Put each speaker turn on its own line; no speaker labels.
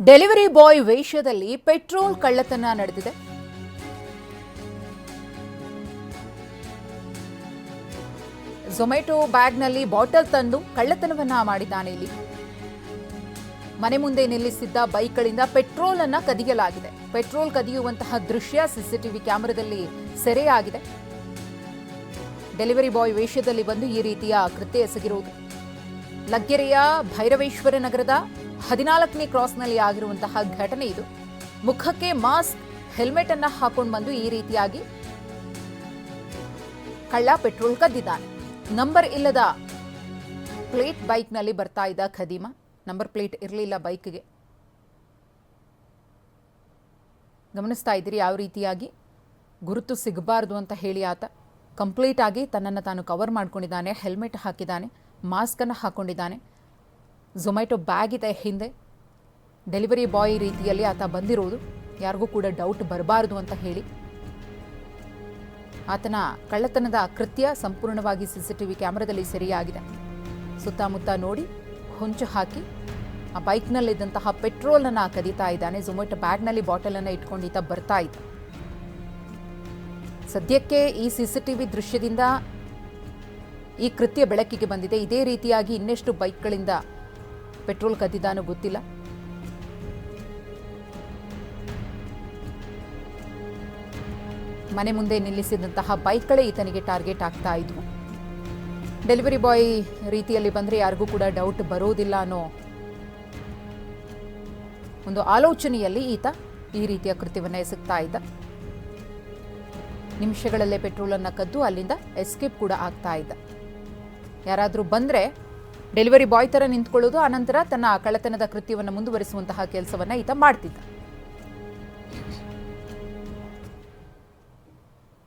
Delivery boy ವೇಷದಲ್ಲಿ petrol ಕಳ್ಳತನ ನಡೆದಿದೆ. ಝೊಮ್ಯಾಟೊ ಬ್ಯಾಗ್ನಲ್ಲಿ ಬಾಟಲ್ ತಂದು ಕಳ್ಳತನವನ್ನ ಮಾಡಿದ್ದಾನೆ ಇಲ್ಲಿ. ಮನೆ ಮುಂದೆ ನಿಲ್ಲಿಸಿದ್ದ ಬೈಕ್ಗಳಿಂದ ಪೆಟ್ರೋಲ್ ಅನ್ನ ಕದಿಯಲಾಗಿದೆ. ಪೆಟ್ರೋಲ್ ಕದಿಯುವಂತಹ ದೃಶ್ಯ ಸಿಸಿಟಿವಿ ಕ್ಯಾಮೆರಾದಲ್ಲಿ ಸೆರೆಯಾಗಿದೆ. ಡೆಲಿವರಿ ಬಾಯ್ ವೇಷದಲ್ಲಿ ಬಂದು ಈ ರೀತಿಯ ಕೃತ್ಯ ಎಸಗಿರುವುದು. ಲಗ್ಗೆರೆಯ ಭೈರವೇಶ್ವರ ನಗರದ ಹದಿನಾಲ್ಕನೇ ಕ್ರಾಸ್ನಲ್ಲಿ ಆಗಿರುವಂತಹ ಘಟನೆ ಇದು. ಮುಖಕ್ಕೆ ಮಾಸ್ಕ್, ಹೆಲ್ಮೆಟ್ ಅನ್ನ ಹಾಕೊಂಡು ಬಂದು ಈ ರೀತಿಯಾಗಿ ಕಳ್ಳ ಪೆಟ್ರೋಲ್ ಕದ್ದಿದ್ದಾನೆ. ನಂಬರ್ ಇಲ್ಲದ ಪ್ಲೇಟ್ ಬೈಕ್ನಲ್ಲಿ ಬರ್ತಾ ಇದ್ದ ಖದೀಮ. ನಂಬರ್ ಪ್ಲೇಟ್ ಇರಲಿಲ್ಲ ಬೈಕ್ಗೆ. ಗಮನಿಸ್ತಾ ಇದ್ದೀರಿ ಯಾವ ರೀತಿಯಾಗಿ? ಗುರುತು ಸಿಗಬಾರ್ದು ಅಂತ ಹೇಳಿ ಆತ. ಕಂಪ್ಲೀಟ್ ಆಗಿ ತನ್ನನ್ನು ತಾನು ಕವರ್ ಮಾಡ್ಕೊಂಡಿದ್ದಾನೆ, ಹೆಲ್ಮೆಟ್ ಹಾಕಿದ್ದಾನೆ, ಮಾಸ್ಕನ್ನು ಹಾಕೊಂಡಿದ್ದಾನೆ. ಝೊಮ್ಯಾಟೊ ಬ್ಯಾಗ್ ಇದೆ ಹಿಂದೆ. ಡೆಲಿವರಿ ಬಾಯ್ ರೀತಿಯಲ್ಲಿ ಆತ ಬಂದಿರೋದು. ಯಾರಿಗೂ ಕೂಡ ಡೌಟ್ ಬರಬಾರದು ಅಂತ ಹೇಳಿ. ಆತನ ಕಳ್ಳತನದ ಕೃತ್ಯ ಸಂಪೂರ್ಣವಾಗಿ ಸಿಸಿಟಿವಿ ಕ್ಯಾಮೆರಾದಲ್ಲಿ ಸೆರೆಯಾಗಿದೆ. ಸುತ್ತಮುತ್ತ ನೋಡಿ, ಹೊಂಚು ಹಾಕಿ, ಆ ಬೈಕ್ನಲ್ಲಿದ್ದಂತಹ ಪೆಟ್ರೋಲನ್ನು ಕದೀತಾ ಇದ್ದಾನೆ. ಝೊಮ್ಯಾಟೊ ಬ್ಯಾಗ್ನಲ್ಲಿ ಬಾಟಲನ್ನು ಇಟ್ಕೊಂಡು ಈತ ಬರ್ತಾ ಇದ್ದ. ಸದ್ಯಕ್ಕೆ ಈ ಸಿಸಿಟಿವಿ ದೃಶ್ಯದಿಂದ ಈ ಕೃತ್ಯ ಬೆಳಕಿಗೆ ಬಂದಿದೆ. ಇದೇ ರೀತಿಯಾಗಿ ಇನ್ನೆಷ್ಟು ಬೈಕ್ಗಳಿಂದ ಪೆಟ್ರೋಲ್ ಕದ್ದಿದ್ದಾನೋ ಗೊತ್ತಿಲ್ಲ. ಮನೆ ಮುಂದೆ ನಿಲ್ಲಿಸಿದಂತಹ ಬೈಕ್ಗಳೇ ಈತನಿಗೆ ಟಾರ್ಗೆಟ್ ಆಗ್ತಾ ಇದ್ವು. ಡೆಲಿವರಿ ಬಾಯ್ ರೀತಿಯಲ್ಲಿ ಬಂದರೆ ಯಾರಿಗೂ ಕೂಡ ಡೌಟ್ ಬರೋದಿಲ್ಲ ಅನ್ನೋ ಒಂದು ಆಲೋಚನೆಯಲ್ಲಿ ಈತ ಈ ರೀತಿಯ ಕೃತ್ಯವನ್ನು ಎಸಗ್ತಾ ಇದ್ದ. ನಿಮಿಷಗಳಲ್ಲೇ ಪೆಟ್ರೋಲನ್ನು ಕದ್ದು ಅಲ್ಲಿಂದ ಎಸ್ಕೇಪ್ ಕೂಡ ಆಗ್ತಾ ಇದ್ದ. ಯಾರಾದರೂ ಬಂದರೆ ಡೆಲಿವರಿ ಬಾಯ್ ಥರ ನಿಂತ್ಕೊಳ್ಳೋದು ಆನಂತರ ತನ್ನ ಕಳ್ಳತನದ ಕೃತ್ಯವನ್ನು ಮುಂದುವರಿಸುವಂತಹ ಕೆಲಸವನ್ನು ಈತ ಮಾಡ್ತಿದ್ದ.